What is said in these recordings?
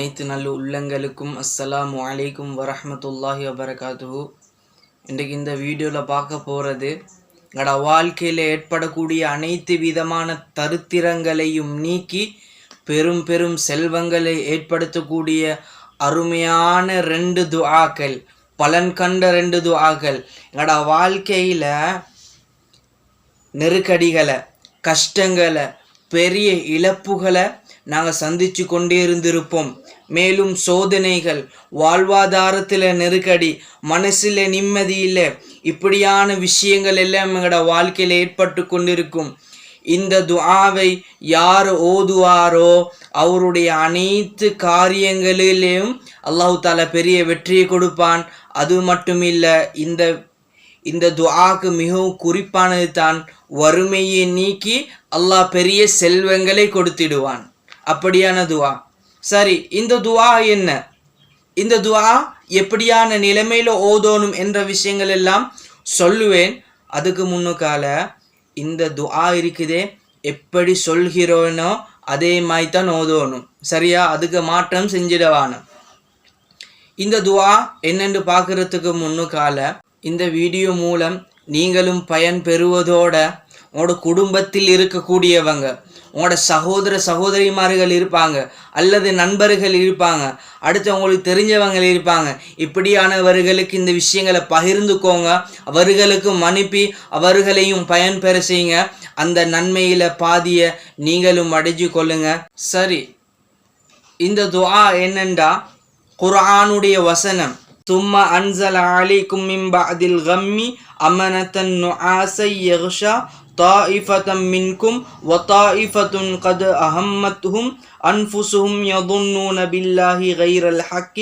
அனைத்து நல்ல உள்ளங்களுக்கும் அஸ்ஸலாமு வலைக்கும் வரமத்துல்லாஹி வபரகாத்து இன்றைக்கு இந்த வீடியோவில் பார்க்க போகிறது எங்களோட வாழ்க்கையில் ஏற்படக்கூடிய அனைத்து விதமான தருத்திரங்களையும் நீக்கி பெரும் பெரும் செல்வங்களை ஏற்படுத்தக்கூடிய அருமையான ரெண்டு துஆக்கள் பலன் கண்ட ரெண்டு துஆக்கள். எங்களோட வாழ்க்கையில் நெருக்கடிகளை கஷ்டங்களை பெரிய இழப்புகளை நாங்கள் சந்தித்து கொண்டே இருந்திருப்போம். மேலும் சோதனைகள் வாழ்வாதாரத்தில் நெருக்கடி மனசில் நிம்மதி இல்லை. இப்படியான விஷயங்கள் எல்லாம் எங்களோட வாழ்க்கையில் ஏற்பட்டு கொண்டிருக்கும். இந்த துஆவை யார் ஓதுவாரோ அவருடைய அனைத்து காரியங்களிலேயும் அல்லாஹு தாலா பெரிய வெற்றியை கொடுப்பான். அது மட்டும் இல்லை இந்த இந்த துஆக்கு மிகவும் குறிப்பானது தான் வறுமையை நீக்கி அல்லாஹ் பெரிய செல்வங்களை கொடுத்திடுவான். அப்படியான துவா. சரி இந்த துவா என்ன? இந்த துவா எப்படியான நிலைமையில் ஓதோணும் என்ற விஷயங்கள் எல்லாம் சொல்லுவேன். அதுக்கு முன்னுக்கால இந்த துஆ இருக்குதே எப்படி சொல்கிறோனோ அதே மாதிரி தான் ஓதோணும். சரியா? அதுக்கு மாற்றம் செஞ்சிடவானும் இந்த துவா என்னென்று பார்க்கறதுக்கு முன்னுக்கால இந்த வீடியோ மூலம் நீங்களும் பயன் பெறுவதோட உங்களோட குடும்பத்தில் இருக்கக்கூடியவங்க உங்களோட சகோதர சகோதரிமார்கள் இருப்பாங்க அல்லது நண்பர்கள் இருப்பாங்க அடுத்து உங்களுக்கு தெரிஞ்சவங்க இருப்பாங்க இப்படியானவர்களுக்கு இந்த விஷயங்களை பகிர்ந்துக்கோங்க அவர்களுக்கும் அனுப்பி அவர்களையும் பயன் பெற செய்யுங்க அந்த நன்மையில பாதிய நீங்களும் அடைஞ்சு கொள்ளுங்க சரி இந்த துஆ என்னண்டா குர்ஆனுடைய வசனம் ثم أنزل عليكم من بعد الغم أمنة نعاسا يغشى طائفة منكم وطائفة قد أهمتهم أنفسهم يظنون بالله غير الحق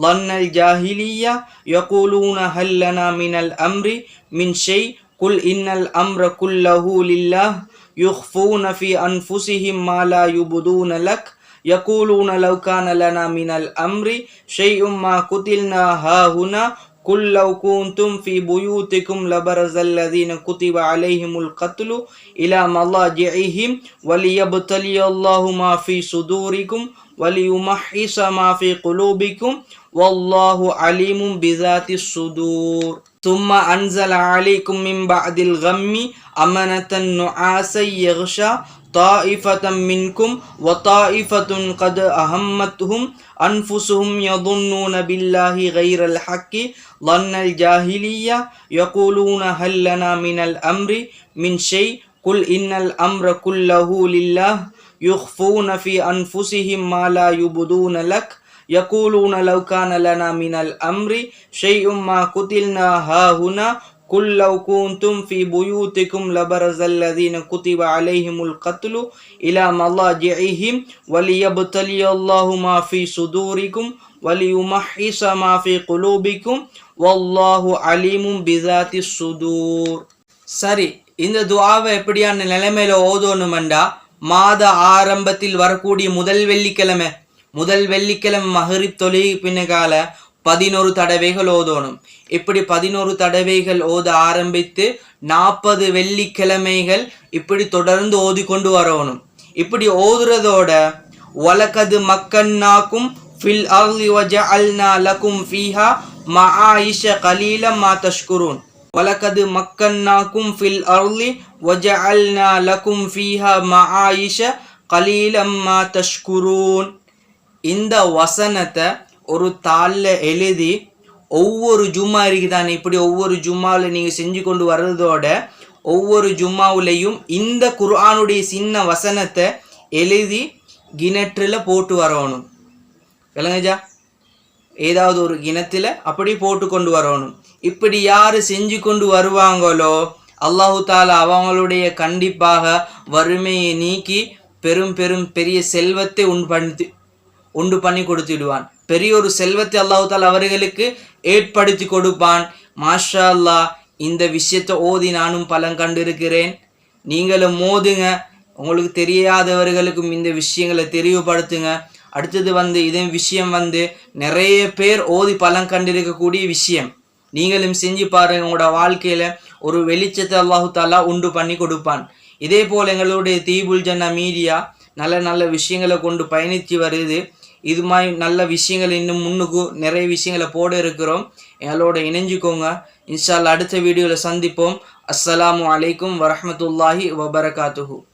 ظن الجاهلية يقولون هل لنا من الأمر من شيء قل إن الأمر كله لله يخفون في أنفسهم ما لا يبدون لك يقولون لو كان لنا من الأمر شيء ما قتلنا هاهنا قل لو كنتم في بيوتكم لبرز الذين كتب عليهم القتل إلى مضاجعهم وليبتلي الله ما في صدوركم وليمحص ما في قلوبكم والله عليم بذات الصدور. ثم أنزل عليكم من بعد الغم أمنة نعاسا يغشى طائفة منكم وطائفة قد أهمتهم أنفسهم يظنون بالله غير الحق ظن الجاهلية يقولون هل لنا من الأمر من شيء قل إن الأمر كله لله يخفون في أنفسهم ما لا يبدون لك يقولون لو كان لنا من الأمر شيء ما قتلنا هاهنا قل لو كنتم في بيوتكم لبرز الذين كتب عليهم القتل إلى مضاجعهم وليبتلي الله ما في صدوركم وليمحص ما في قلوبكم والله عليم بذات الصدور சரி இந்த துஆவை எப்படியான நிலைமையில ஓதணுமெண்டா மாத ஆரம்பத்தில் வரக்கூடிய முதல் வெள்ளிக்கிழமை முதல் வெள்ளிக்கிழமை மகரிப் தொழுகை பின்னகால பதினோரு தடவைகள் ஓதணும். இப்படி பதினோரு தடவைகள் ஓத ஆரம்பித்து நாற்பது வெள்ளிக்கிழமைகள் இப்படி தொடர்ந்து ஓதிக்கொண்டு வரணும். இப்படி ஓதுறதோட வழக்கது மக்கன்னாக்கும் ஃபில் அர்லி வஜஅல்னா லக்கும் ஃபீஹா மஆயிஷ கலீல மா தஷ்குரூன் வலக்கது மக்கன்னாக்கும் ஃபில் அர்லி வஜஅல்னா லக்கும் ஃபீஹா மஆயிஷ கலீலம் மா தஷ்குரூன் இந்த வசனத்தை ஒரு தாளில் எழுதி ஒவ்வொரு ஜும்மா இருக்குதானே? இப்படி ஒவ்வொரு ஜும்மாவில் நீங்கள் செஞ்சு கொண்டு வர்றதோட ஒவ்வொரு ஜும்மாவுலேயும் இந்த குர்ஆனுடைய சின்ன வசனத்தை எழுதி கிணற்றில் போட்டு வரணும். விளங்குஜா ஏதாவது ஒரு கிணத்தில் அப்படி போட்டு கொண்டு வரணும். இப்படி யார் செஞ்சு கொண்டு வருவாங்களோ அல்லாஹு தாலா அவங்களுடைய கண்டிப்பாக வறுமையை நீக்கி பெரும் பெரும் பெரிய செல்வத்தை உண்டு பண்ணி உண்டு பண்ணி கொடுத்துடுவான். பெரிய ஒரு செல்வத்தை அல்லாஹு அவர்களுக்கு ஏற்படுத்தி கொடுப்பான். மாஷா அல்லாஹ் இந்த விஷயத்தை ஓதி நானும் பலன் கண்டிருக்கிறேன். நீங்களும் மோதுங்க. உங்களுக்கு தெரியாதவர்களுக்கும் இந்த விஷயங்களை தெளிவுபடுத்துங்க. அடுத்தது வந்து இதே விஷயம் வந்து நிறைய பேர் ஓதி பலன் கண்டிருக்கக்கூடிய விஷயம். நீங்களும் செஞ்சு பாருங்க உங்களோட வாழ்க்கையில ஒரு வெளிச்சத்தை அல்லாஹு தாலா உண்டு பண்ணி கொடுப்பான். இதே போல் எங்களுடைய தீபுல் ஜன்னா மீடியா நல்ல நல்ல விஷயங்களை கொண்டு பயணித்து வருது. இது மாதிரி நல்ல விஷயங்கள் இன்னும் முன்னுக்கு நிறைய விஷயங்களை போட இருக்கிறோம். எங்களோட இணைஞ்சுக்கோங்க. இன்ஷா அடுத்த வீடியோவில் சந்திப்போம். அஸ்ஸலாமு அலைக்கும் வரமத்துல்லாஹி வபரகாத்துஹூ.